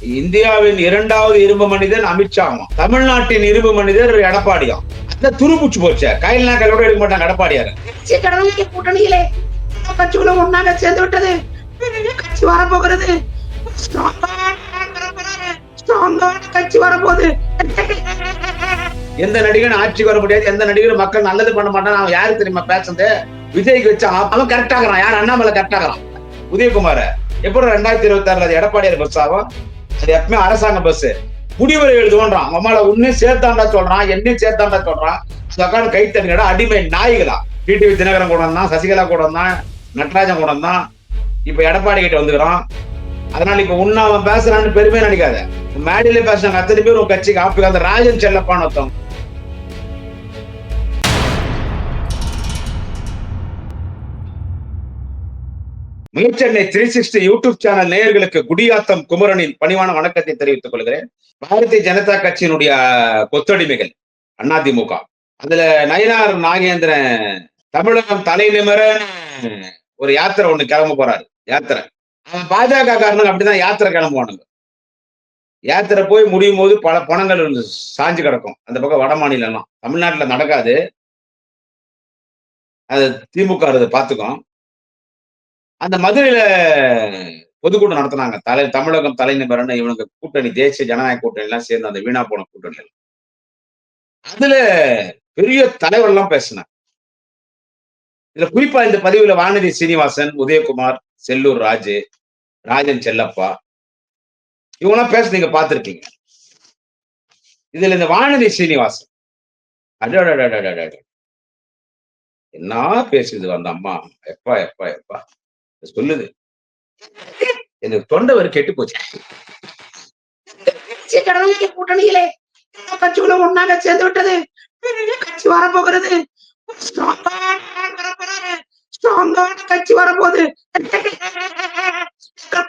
இந்தியாவின் இரண்டாவது இரும்பு மனிதன் அமித்ஷாவும் தமிழ்நாட்டின் இரும்பு மனிதர் எடப்பாடியும் அந்த துருப்புச்சு போச்சே. கையில் நாக்களோட எடுக்க மாட்டாங்க எடப்பாடியாரு கூட்டணியிலே. கட்சிகளும் ஒன்னாக சேர்ந்து விட்டது. கட்சி வரப்போகிறது. கட்சி வரப்போகுது. எந்த நடிகனும் ஆட்சிக்கு வர முடியாது. எந்த நடிகரும் மக்கள் நல்லது பண்ண மாட்டான் அவன் யாரு தெரியுமா பேசுறது? விஜய்க்கு வச்சான் அவன் கரெக்ட் ஆகிறான். யார் அண்ணாமலை கரெக்ட் ஆகிறான்? உதயகுமார எப்படி ரெண்டாயிரத்தி இருபத்தி ஆறுல எடப்பாடியார் பஸ் ஆகும் அது எப்பவுமே அரசாங்க பஸ் முடிவுரை எழுதுவோன்றான். அம்மால உன்னையும் சேர்த்தாண்டா சொல்றான் என்னையும் சேர்த்தாண்டா சொல்றான். உட்காந்து கை தண்ணிக்கடா அடிமை நாய்களா. டிடிவி தினகரன் கூட தான் சசிகலா கூட தான் நடராஜன் கூட தான் இப்ப எடப்பாடி கிட்ட வந்துக்கிறான். அதனால இப்ப உன்ன அவன் பேசுறான்னு பெருமையா நினைக்காத. மேடையில பேசுறாங்க. அத்தனை பேர் உன் கட்சிக்கு ஆப்பு. அந்த ராஜன் செல்லப்பான்னு ஒருத்தவங்க முயற்சென்னை த்ரீ சிக்ஸ்டி யூடியூப் சேனல் நேயர்களுக்கு குடியாத்தம் குமரனின் பணிவான வணக்கத்தை தெரிவித்துக் கொள்கிறேன். பாரதிய ஜனதா கட்சியினுடைய கொத்தடிமைகள் அதிமுக அதுல நயினார் நாகேந்திரன் தமிழகம் தலை நிமிர ஒரு யாத்திரை ஒண்ணு கிளம்ப போறாரு. யாத்திரை. அவன் பாஜக காரணம் அப்படிதான் யாத்திரை கிளம்புவானுங்க. யாத்திரை போய் முடியும் போது பல பணங்கள் சாஞ்சு கிடக்கும். அந்த பக்கம் வட மாநிலம்லாம். தமிழ்நாட்டுல நடக்காது. அது திமுக அதை பார்த்துக்கும் அந்த மதுரையில பொதுக்கூட்டம் நடத்தினாங்க. தலை தமிழகம் தலைநிபரன்னு இவனுக்கு கூட்டணி தேசிய ஜனநாயக கூட்டணி எல்லாம் சேர்ந்து அந்த வீணா போன கூட்டணி எல்லாம் அதுல பெரிய தலைவர் எல்லாம் பேசினார் இதுல குறிப்பா இந்த பதிவுல வானதி சீனிவாசன் உதயகுமார் செல்லூர் ராஜு ராஜன் செல்லப்பா இவங்கெல்லாம் பேச நீங்க பார்த்திருக்கீங்க. இதுல இந்த வானதி சீனிவாசன். அடடடடடடட. என்ன பேசுது அந்த அம்மா? எப்பா எப்பா எப்பா? சொல்லுது. எனக்கு தொண்டை ஒரு கெட்டு போச்சு கூட்டணியிலே கட்சிகளும் ஒன்னாக சேர்ந்து விட்டது. கட்சி வரப்போகிறது. ஸ்ட்ராங்கான கட்சி வரப்போது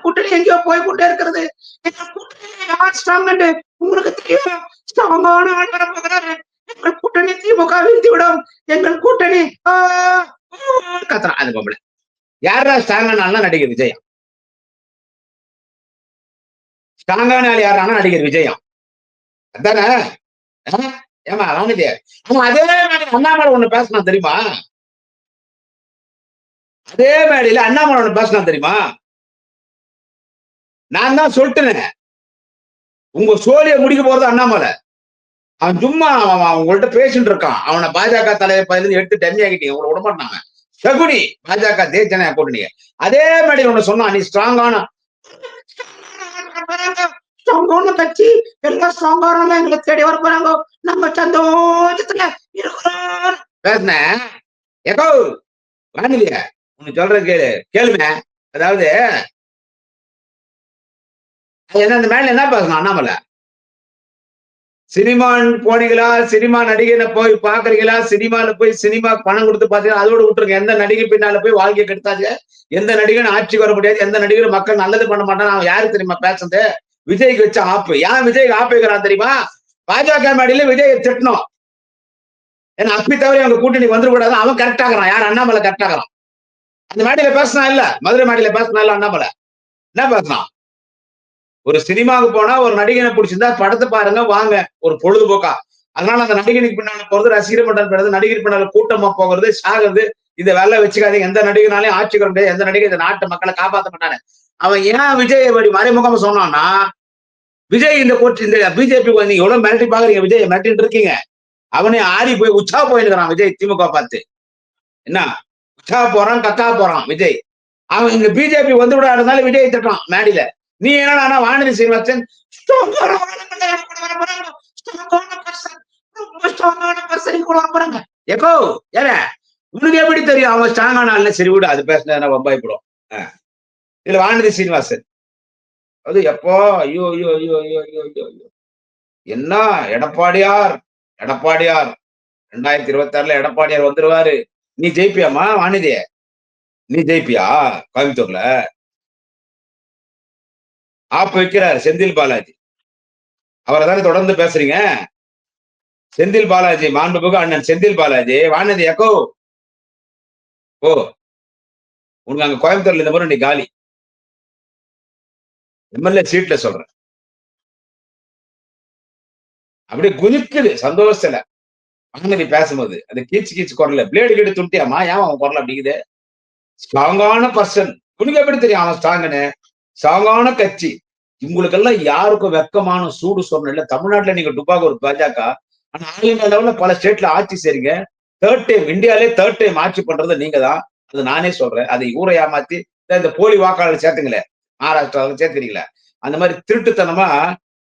கூட்டணி எங்கேயோ போய் கொண்டே இருக்கிறது. எங்கள் கூட்டணி யார் ஸ்ட்ராங் உங்களுக்கு தெரியும்? ஸ்ட்ராங்கான ஆள் வரப்போகிறாரு. எங்கள் கூட்டணி திமுக வீழ்த்தி விடும் எங்கள் கூட்டணி கத்துறான் அது பொம்பளை யாரா ஸ்ட்ராங்கான நடிகர் விஜயம் ஸ்ட்ராங்கான ஆள் யாரானா நடிகர் விஜயம் அதானே? ஏமா வாங்குதே ஆமா அதே மாதிரி அண்ணாமலை ஒண்ணு பேசினா தெரியுமா? அதே மேடையில அண்ணாமலை ஒண்ணு பேசினா தெரியுமா? நான் தான் சொல்லிட்டேனே. உங்க சோழியை முடிக்க போறது அண்ணாமலை. அவன் சும்மா அவன் அவன் பேசிட்டு இருக்கான். அவனை பாஜக தலைவர் பதிலிருந்து எடுத்து டம்மி ஆகிட்டீங்க உங்களை விட மாட்டாங்க சகுனி பாஜக தேசன கூட்டணிய அதே மாதிரி ஒண்ணு சொன்னான் நீ ஸ்ட்ராங்கான ஸ்ட்ராங்கான கட்சி எல்லாம் ஸ்ட்ராங்கான எங்களை தேடி வர போறாங்க. நம்ம சந்தோஷத்துல இருக்கிறோம். பேசின? ஏகோ வானிலைய உனக்கு சொல்ற கேளு கேளுமே அதாவது அது என்ன அந்த மேல என்ன பேசணும் அண்ணாமலை? சினிமான் போனீங்களா? சினிமா நடிகனை போய் பாக்குறீங்களா? சினிமால போய் சினிமா பணம் கொடுத்து பாத்தீங்கன்னா அதோட விட்டுருங்க. எந்த நடிகை பின்னால போய் வாழ்க்கையை கெடுத்தாச்சு எந்த நடிகன் ஆட்சி வர முடியாது. எந்த நடிகரும் மக்கள் நல்லது பண்ண மாட்டான் அவன் யாரு தெரியுமா பேசுறது? விஜய்க்கு வச்ச ஆப்பு. ஏன் விஜய்க்கு ஆப்பு வைக்கிறான் தெரியுமா? பாஜக மேடையில விஜய் திட்டணும். ஏன்னா அப்பி தவிர அவங்க கூட்டணிக்கு வந்துடக்கூடாது அவன் கரெக்ட் ஆகிறான் யார்? அண்ணாமலை கரெக்ட் ஆகிறான் அந்த மேடையில பேசினா இல்ல. மதுரை மேடையில பேசினா இல்ல அண்ணாமலை. என்ன பேசினான் ஒரு சினிமாவுக்கு போனா ஒரு நடிகனை பிடிச்சிருந்தா படத்தை பாருங்க வாங்க. ஒரு பொழுதுபோக்கா. அதனால அந்த நடிகனுக்கு பின்னால போறது ரசிகர் மன்றம் போறது நடிகர் பின்னால கூட்டமா போகிறது சாகிறது இந்த வேலை வச்சுக்காதீங்க. எந்த நடிகனாலையும் ஆட்சி முடியாது. எந்த நடிகர் இந்த நாட்டு மக்களை காப்பாற்ற மாட்டாரு அவன் ஏன் விஜய் அப்படி மறைமுகமா சொன்னான்னா விஜய் இந்த கூட்டு இந்த பிஜேபி நீங்க எவ்வளவு மிரட்டி பாக்குறீங்க? விஜய் மிரட்டிட்டு இருக்கீங்க. அவனே ஆறி போய் உச்சா போயிருக்கிறான் விஜய் திமுக பார்த்து. என்ன? உச்சா போறான் கக்கா போறான் விஜய். அவன் இங்க பிஜேபி வந்து விட இருந்தாலும் விஜய் திட்டான் மேடியில. நீ என்னடா வானதி சீனிவாசன்? ஸ்ட்ராங்கான ஆளுங்க கூட எக்கோ ஏல உனக்கு எப்படி தெரியும்? அவன் ஸ்ட்ராங்கான ஆள்ல சரி விடு அது பேசினா போடும் இதுல வானதி சீனிவாசன். அது எப்போ? ஐயோ ஐயோ ஐயோ ஐயோ ஐயோ ஐயோ ஐயோ. என்ன? எடப்பாடியார் எடப்பாடியார். ரெண்டாயிரத்தி இருபத்தி ஆறுல எடப்பாடியார் வந்துருவாரு. நீ ஜெயிப்பியாமா வானிதிய? நீ ஜெயிப்பியா கோயம்புத்தூர்ல? ஆப்பு வைக்கிறார் செந்தில் பாலாஜி. அவரை தானே தொடர்ந்து பேசுறீங்க? செந்தில் பாலாஜி மாண்புமிகு அண்ணன் செந்தில் பாலாஜி வானதி எக்கோ ஓ உனக்கு அங்க கோயம்புத்தூர்ல இந்த முறை நீ காலி. எம்எல்ஏ சீட்ல சொல்றேன். அப்படியே குதிக்குது சந்தோஷத்துல. வானதி பேசும்போது அந்த கீச்சு கீச்சு குரல்ல பிளேடு கீடு துண்டியாமா ஏன் அவன் குரல் அப்படிங்குது? ஸ்ட்ராங்கான பர்சன் உனக்கு எப்படி தெரியும் அவன் ஸ்ட்ராங்குன்னு ஸ்ட்ராங்கான கட்சி. உங்களுக்கெல்லாம் யாருக்கும் வெக்கமான சூடு சொன்ன இல்ல. தமிழ்நாட்டுல நீங்க டுபாக ஒரு பாஜக ஆனா ஆல் இந்தியா லெவல்ல பல ஸ்டேட்ல ஆட்சி செய்றீங்க. தேர்ட் டைம் இந்தியாலே தேர்ட் டைம் ஆட்சி பண்றது நீங்க தான். அது நானே சொல்றேன். அதை ஊரை ஏமாத்தி இந்த- போலி வாக்காளர் சேர்த்துங்களே மகாராஷ்டிராவில் சேர்த்துறீங்களே அந்த மாதிரி திருட்டுத்தனமா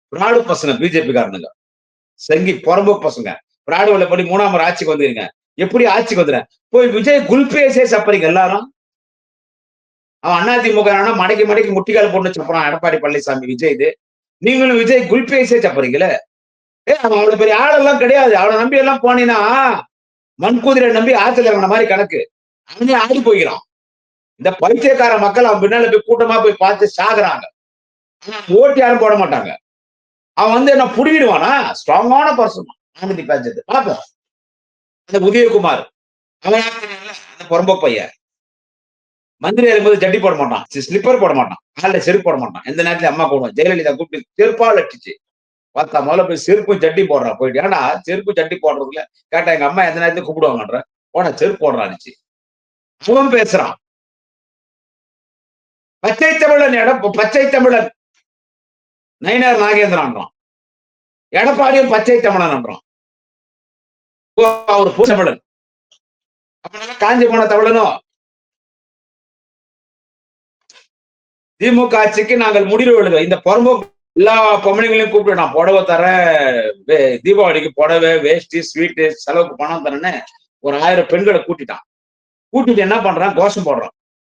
பிராடு பசங்க பிஜேபி காரனுங்க. செங்கி புறம்போக்கு பசங்க. பிராடு படி மூணாம் ஆட்சிக்கு வந்துருங்க எப்படி ஆட்சிக்கு வந்துடுறேன் போய் விஜய் குல்பேசே சப்பறீங்க எல்லாரும். அவன் அதிமுக மடக்கி மடக்கி முட்டிக்கால் போட்டு சப்பறான். எடப்பாடி பழனிசாமி விஜய் இது. நீங்களும் விஜய் குல்பேசே சப்பறீங்களே ஏ அவன் அவ்வளவு பெரிய ஆளெல்லாம் கிடையாது. அவனை நம்பி எல்லாம் போனீங்கன்னா மண்குதிரை நம்பி ஆத்துல இறங்கின மாதிரி கணக்கு. அவனே ஆடி போய்கிறான் இந்த பைத்தியக்கார மக்கள் அவன் பின்னால போய் கூட்டமா போய் பார்த்து சாகுறாங்க. ஓட்டி ஓட்டு யாரும் போட மாட்டாங்க. அவன் வந்து என்ன புடுங்கிடுவானா? ஸ்ட்ராங்கான பர்சன் ஆனந்தி பேஞ்சது பாப்போம் அந்த உதயகுமார். அவன் அந்த புறம்போ பையன். மந்திரி இருக்கும்போது ஜட்டி போட மாட்டான். ஸ்லிப்பர் போட மாட்டான். காலில் செருப்பு போட மாட்டான். எந்த நேரத்துல அம்மா போடுவான் ஜெயலலிதா கூப்பிட்டு செருப்பால் அடிச்சு பார்த்தா முதல்ல போய் செருப்பும் ஜட்டி போடுறான் போயிட்டு ஏன்னா செருப்பு ஜட்டி போடுறதுல கேட்டா எங்க அம்மா எந்த நேரத்துல கூப்பிடுவாங்கன்ற. போன செருப்பு போடுறான் அவன் பேசுறான். பச்சை தமிழன் எட பச்சை தமிழன். நயினார் நாகேந்திரன்றான். எடப்பாடியும் பச்சை தமிழன்ன்றான் அவர் பூ தமிழன். அப்படின்னா காஞ்சி போன தமிழனோ? திமுக ஆட்சிக்கு நாங்கள் முடிவு எழுதுவோம். இந்த பொறம்பு எல்லா பொம்பளைங்களையும் கூப்பிட்டு நான் புடவை தரேன் வே- தீபாவளிக்கு புடவை வேஷ்டி ஸ்வீட்டு செலவுக்கு பணம் தரேன்னு ஒரு ஆயிரம் பெண்களை கூட்டிட்டான். கூட்டிட்டு என்ன பண்றான்? கோஷம் போடுறான்.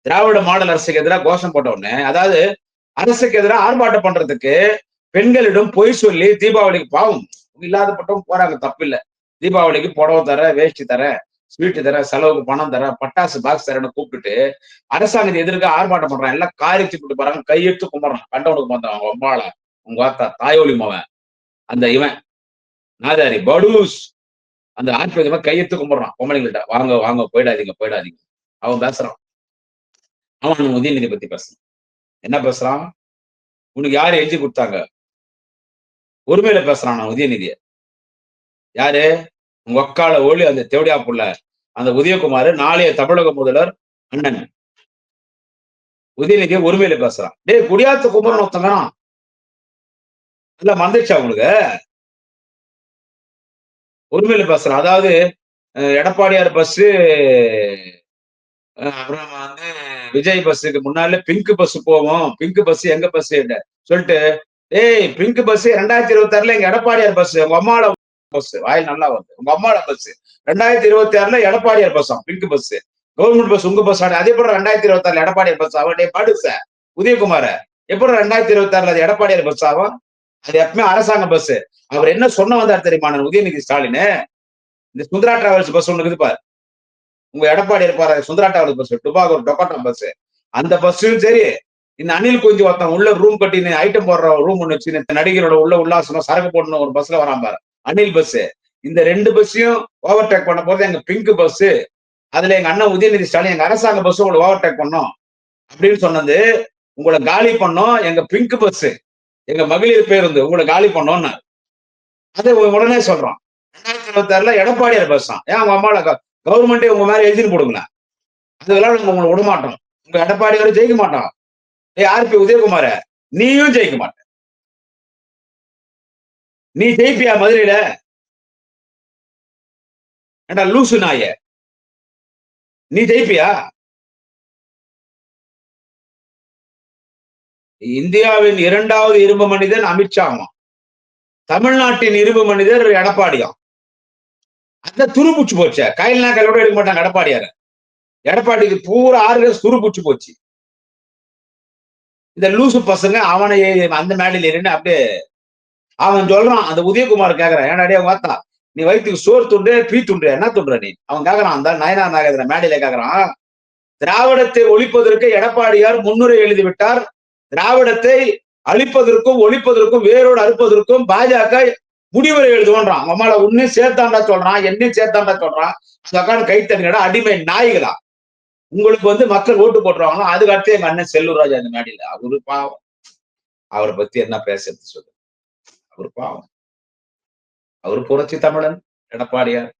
திராவிட மாடல் அரசுக்கு எதிராக கோஷம் போட்ட உடனே அதாவது அரசுக்கு எதிராக ஆர்ப்பாட்டம் பண்றதுக்கு பெண்களிடம் பொய் சொல்லி தீபாவளிக்கு பாவம் இல்லாதப்பட்டவங்க போறாங்க. தப்பில்லை. தீபாவளிக்கு புடவை தர வேஷ்டி தர ஸ்வீட்டு தர செலவுக்கு பணம் தர பட்டாசு பாக்ஸ் தரன்னு கூப்பிட்டுட்டு அரசாங்கத்தை எதிர்க்க ஆர்ப்பாட்டம் பண்றான். எல்லாம் காரி தூக்கிட்டு போறாங்க கையெடுத்து கும்பிடுறான். கண்டவனுக்கு பார்த்தான் அவங்க அம்பால உங்க வாத்தா தாயோலி மவன் அந்த இவன் நாதாரி படூஸ் அந்த ஆர்ப்பாட்டமா கையெடுத்து கும்பிடுறான். பொம்பளைங்கள்ட்ட வாங்க வாங்க போயிடாதீங்க போயிடாதீங்க. அவன் பேசுறான். அவன் உதயநிதி பத்தி பேசுறான். என்ன பேசுறான்? உனக்கு யாரு எழுதி கொடுத்தாங்க? உரிமையில பேசுறான் நான் உதயநிதிய. யாரு? உங்க ஒக்கால ஒளி அந்த தேவடியா புள்ள அந்த உதயகுமார் நாளைய தமிழக முதல்வர் அண்ணன். உதயநிதியை உரிமையில பேசுறான். டேய் குடியாத்த குமரன் ஒருத்தங்க இல்ல மந்திரிச்சா உங்களுக்கு? உரிமையில பேசுறான். அதாவது எடப்பாடியார் பஸ் அப்புறம் வந்து விஜய் பஸ்ஸுக்கு முன்னால பிங்க் பஸ் போவோம். பிங்க் பஸ் எங்க பஸ் சொல்லிட்டு ஏய் பிங்க் பஸ் ரெண்டாயிரத்தி இருபத்தி ஆறுல எங்க எடப்பாடியார் பஸ் உங்க அம்மாவோட பஸ் வாயில் நல்லா வருது உங்க அம்மாவோட பஸ் ரெண்டாயிரத்தி இருபத்தி ஆறுல எடப்பாடியார் bus pink bus government bus உங்க பஸ் அதே போல ரெண்டாயிரத்தி இருபத்தி ஆறுல எடப்பாடியார் பஸ் அவருடைய சார். உதயகுமார எப்படி ரெண்டாயிரத்தி இருபத்தி ஆறுல அது எடப்பாடியார் பஸ் ஆகும்? அது எப்பவுமே அரசாங்க பஸ் அவர் என்ன சொன்ன வந்தார் தெரியுமா உதயநிதி ஸ்டாலின்? இந்த சுந்தரா டிராவல்ஸ் பஸ் ஒண்ணு இருக்குது பாரு. உங்க எடப்பாடி இருப்பாரு சுந்தரா டிராவல்ஸ் பஸ் டுபாகூர் டொக்கோட்டா பஸ் அந்த பஸ்ஸும் சரி இந்த அணில் குஞ்சு ஒருத்தன் உள்ள ரூம் கட்டின்னு ஐட்டம் போடுற ரூம் ஒண்ணு வச்சு நடிகரோட உள்ள உல்லாசனம் சரக்கு போடணும் ஒரு பஸ்ல வரான் பாரு. அனில் பஸ் இந்த ரெண்டு பஸ்ஸையும் ஓவர்டேக் பண்ண போது எங்க பிங்க் பஸ் அதுல எங்க அண்ணன் உதயநிதி ஸ்டாலின் எங்க அரசாங்க பஸ் உங்களை ஓவர்டேக் பண்ணோம். அப்படின்னு சொன்னது உங்களை காலி பண்ணோம் எங்க பிங்க் பஸ் எங்க மகளிர் பேருந்து உங்களை காலி பண்ணோம்னு. அதை உடனே சொல்றோம் ரெண்டாயிரத்தி இருபத்தி ஆறுல எடப்பாடியார் பஸ் தான். ஏன் உங்க அம்மாவோட கவர்மெண்டே உங்க மேல எழுதிட்டு போடுங்களேன். அதெல்லாம் நாங்க உங்களை விட மாட்டோம் உங்க எடப்பாடியாரும் ஜெயிக்க மாட்டோம். ஏ ஆர்பி உதயகுமார நீயும் ஜெயிக்க மாட்ட. நீ ஜெயிப்பியா மதுரையில? ஏண்டா லூசு நாய? நீ ஜெயிப்பியா? இந்தியாவின் இரண்டாவது இரும்பு மனிதன் அமித்ஷாமா தமிழ்நாட்டின் இரும்பு மனிதர் எடப்பாடியாம் அந்த துருப்புச்சு போச்சே. கையில்னா கையோட எடுக்க மாட்டாங்க எடப்பாடியார. எடப்பாடிக்கு பூரா ஆறு துருப்புச்சு போச்சு. இந்த லூசு பசங்க அவனை அந்த மேடையில் இருந்து அப்படியே அவன் சொல்றான் அந்த உதயகுமார் கேக்குறான் ஏன்னா டேய் வாத்தா நீ வயிற்றுக்கு சோறு துண்டு பீ துண்டு என்ன துண்டுற நீ? அவன் கேக்குறான் அந்த நயனா நாகேந்திர மேடையில கேக்குறான் திராவிடத்தை ஒழிப்பதற்கு எடப்பாடியார் முன்னுரை எழுதி விட்டார் திராவிடத்தை அழிப்பதற்கும் ஒழிப்பதற்கும் வேரோடு அறுப்பதற்கும் பாஜக முடிவுரை எழுதுவோன்றான். அவன் மேல உன்னையும் சேர்த்தாண்டா சொல்றான் என்னையும் சேர்த்தாண்டா சொல்றான். அந்த அக்கான்னு கை அடிமை நாய்களா. உங்களுக்கு வந்து மக்கள் ஓட்டு போட்டுருவாங்களோ? அதுக்கு அடுத்து எங்க அண்ணன் செல்லூர் ராஜா அந்த மேடையில அவரு பாவம். அவரை பத்தி என்ன பேசுறது சொல்லு அவர் பாவம். அவர் புரட்சி தமிழன் எடப்பாடியார்.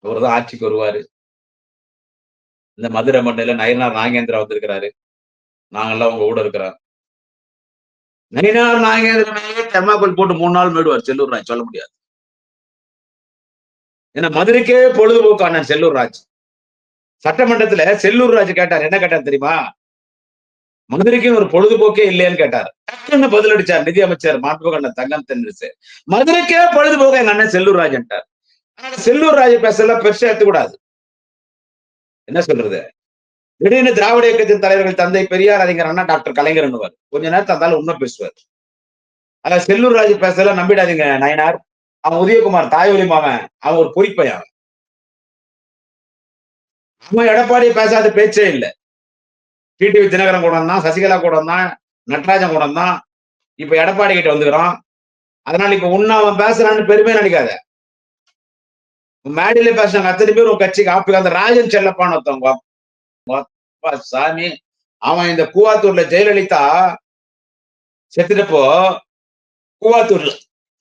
அவர் தான் ஆட்சிக்கு வருவாரு. இந்த மதுரை மண்ணில நயனார் நாகேந்திரா வந்திருக்கிறாரு. நாங்கெல்லாம் உங்க கூட இருக்கிறோம். நயனார் நாகேந்திரமே தெர்மாக்கோல் போட்டு மூணு நாள் மேடுவார் செல்லூர் ராஜ். சொல்ல முடியாது. ஏன்னா மதுரைக்கே பொழுதுபோக்கு அண்ணன் செல்லூர் ராஜ். சட்டமன்றத்துல செல்லூர் ராஜ் கேட்டார் என்ன கேட்டார் தெரியுமா? மதுரைக்கு ஒரு பொழுதுபோக்கே இல்லையான்னு கேட்டார். டக்குன்னு பதிலடிச்சார் நிதி அமைச்சர் மாண்புமிகு தங்கம் தென்னரசு மதுரைக்கே பொழுதுபோக்கு எங்க அண்ணன் செல்லூர் ராஜன்ட்டார் ஆனா செல்லூர் ராஜ் பேசல பெருசா எடுத்துக்கூடாது என்ன சொல்றது? திடீர்னு திராவிட இயக்கத்தின் தலைவர்கள் தந்தை பெரியார் அறிஞர் அண்ணா டாக்டர் கலைஞர் கொஞ்ச நேரத்தை இருந்தாலும் உண்மை பேசுவார். அத செல்லூர் ராஜ பேசல நம்பிடாதீங்க நயனார். அவன் உதயகுமார் தாய்வழி மாமன். அவன் ஒரு பொறிப்பையன் அவன் எடப்பாடி பேசாத பேச்சே இல்லை. டிடிவி தினகரன் கூட தான் சசிகலா கூட தான் நட்ராஜன் கூட தான் இப்ப எடப்பாடி கிட்ட வந்துக்கிறான் அதனால இப்ப உன்ன அவன் பேசுறான்னு பெருமை நினைக்காத. மேடையில பேசுறாங்க அத்தனை பேர் உன் கட்சிக்கு ஆப்பு. அந்த ராஜன் செல்லப்பான்னு ஒருத்தவங்க. சாமி. அவன் இந்த கூவாத்தூர்ல ஜெயலலிதா செத்துட்டப்போ கூவாத்தூர்ல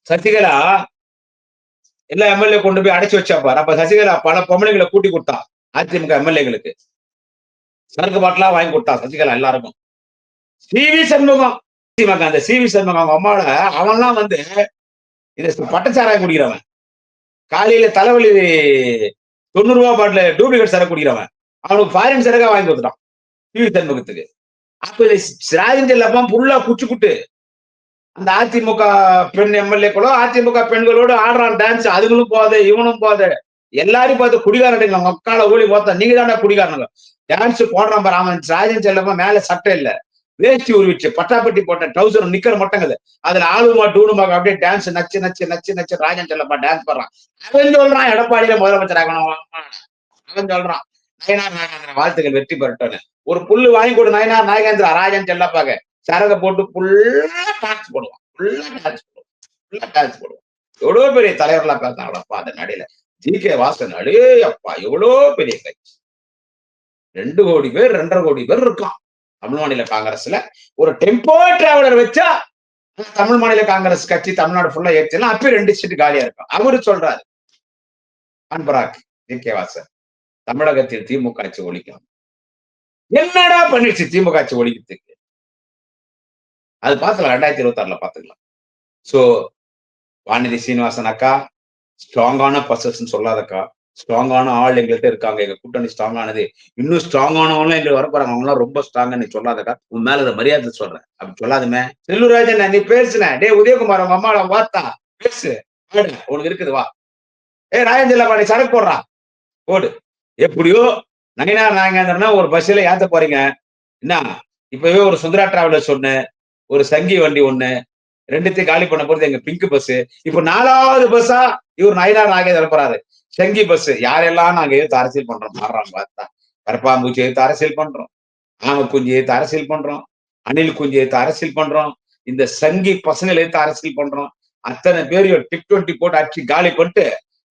சசிகலா எல்லா எம்எல்ஏ கொண்டு போய் அடைச்சு வச்சாப்பார். அப்ப சசிகலா பல பொம்பளைங்களை கூட்டி கொடுத்தா அதிமுக எம்எல்ஏகளுக்கு சரக்கு பாட்டிலா வாங்கி கொடுத்தா சசிகலா எல்லாருக்கும். C V Shanmugam. அந்த அந்த சிவி சண்முகம் அவங்க அம்மாவோட அவன்லாம் வந்து இது பட்டச்சாராயம் குடிக்கிறவன். காலையில தலைவலி தொண்ணூறு ரூபா பாட்டில டூப்ளிகேட் சரக்கு குடிக்கிறவன். அவனுக்கு ஃபாரின் சரக்கா வாங்கி கொடுத்துட்டான். சிவி சண்முகத்துக்கு. அப்ப இது ராஜேந்திர லப்பம் புல்லா குச்சி குட்டு. அந்த அதிமுக பெண் எம்எல்ஏக்களோ அதிமுக பெண்களோடு ஆடுறான் டான்ஸ் அதுகளும் போதே இவனும் போதே எல்லாரும் பார்த்து குடிகாரன் மக்கால ஊழி பார்த்தா நீங்க தானே குடிகாரனுங்க. டான்ஸ் போடுறான் பாரு. அவன் ராஜன் செல்லமா மேல சட்டை இல்ல. வேஷ்டி உருவிச்சு பட்டாப்பட்டி போட்ட ட்ரௌசர் நிக்கிற மட்டங்குது. அதுல ஆளுமா டூனுமா அப்படியே டான்ஸ் நச்சு நச்சு நச்சு நச்சு ராஜன் செல்லப்பா டான்ஸ் பண்றான் அவன் சொல்றான் எடப்பாடியில முதலமைச்சர் ஆகணும். அவன் சொல்றான் நயனார் நாகேந்திர வாழ்த்துக்கள் வெற்றி பெறட்டோன்னு ஒரு புல்லு வாங்கி கொடு நயனார் நாகேந்திரா ராஜன் செல்லப்பாக. சரக போட்டு ஃபுல்லா டான்ஸ் போடுவான். ஃபுல்லா டான்ஸ் போடுவான். ஃபுல்லா டான்ஸ் போடுவான். எவ்வளவு பெரிய தலைவர்களா பேசினாங்களப்பா அந்த நடையில ஜி கே வாசன் அடே அப்பா எவ்வளோ பெரிய கை. ரெண்டு கோடி பேர் ரெண்டரை கோடி பேர் இருக்கான் தமிழ் மாநில காங்கிரஸ்ல. ஒரு டெம்போ டிராவலர் வச்சா தமிழ் மாநில காங்கிரஸ் கட்சி தமிழ்நாடு ஃபுல்லா ஏற்றுனா அப்பயும் ரெண்டு சீட்டு காலியா இருக்கும். அவரு சொல்றாரு. அன்பராக் ஜி கே வாசன் தமிழகத்தில் திமுக ஆட்சி ஒழிக்கும் என்னடா பண்ணிடுச்சு திமுக ஆட்சி ஒழிக்கிறதுக்கு? அது பார்த்துக்கலாம் ரெண்டாயிரத்தி இருபத்தி ஆறுல பாத்துக்கலாம் சோ வானதி சீனிவாசன் அக்கா ஸ்ட்ராங்கான பர்சன் சொல்லாதக்கா. ஸ்ட்ராங்கான ஆள் எங்கள்கிட்ட இருக்காங்க. எங்க கூட்டணி ஸ்ட்ராங் ஆனது. இன்னும் ஸ்ட்ராங்கானவங்களும் எங்களுக்கு வரப்போறாங்க. அவங்களாம் ரொம்ப ஸ்ட்ராங்கா நீ சொல்லாதக்கா. உன் மேல அதை மரியாதை சொல்றேன். அப்படி சொல்லாதுமே. செல்லூராஜன் நீ பேசுன டே உதயகுமார் உங்க அம்மாவை வாத்தா? பேசு. உனக்கு இருக்குது வா. ஏ ராஜேந்திரப்பா பாடி சரக்கு போடுறா. போடு. எப்படியோ நயனார் நாகேந்திரனா ஒரு பஸ்ல ஏத்த போறீங்க. என்ன? இப்பவே ஒரு சுந்தரா டிராவலர்ஸ் ஒண்ணு ஒரு சங்கி வண்டி ஒண்ணு. ரெண்டுத்தையும் காலி பண்ண போறது எங்க பிங்க் பஸ் இப்ப நாலாவது பஸ்ஸா இவர் நயனார் நாகேஷ் போறாரு செங்கி பஸ் யாரெல்லாம் நாங்க எடுத்து அரசியல் பண்றோம் மாறுறாங்க பார்த்தா. கருப்பாம்பூச்சி எடுத்து அரசியல் பண்றோம். ஆம குஞ்சு எடுத்து அரசியல் பண்றோம். அணில் குஞ்சு எடுத்து அரசியல் பண்றோம். இந்த சங்கி பசங்களை எடுத்து அரசியல் பண்றோம். அத்தனை பேரையும் டிக் டுவெண்ட்டி போட்டு அடிச்சு காலி பண்ணிட்டு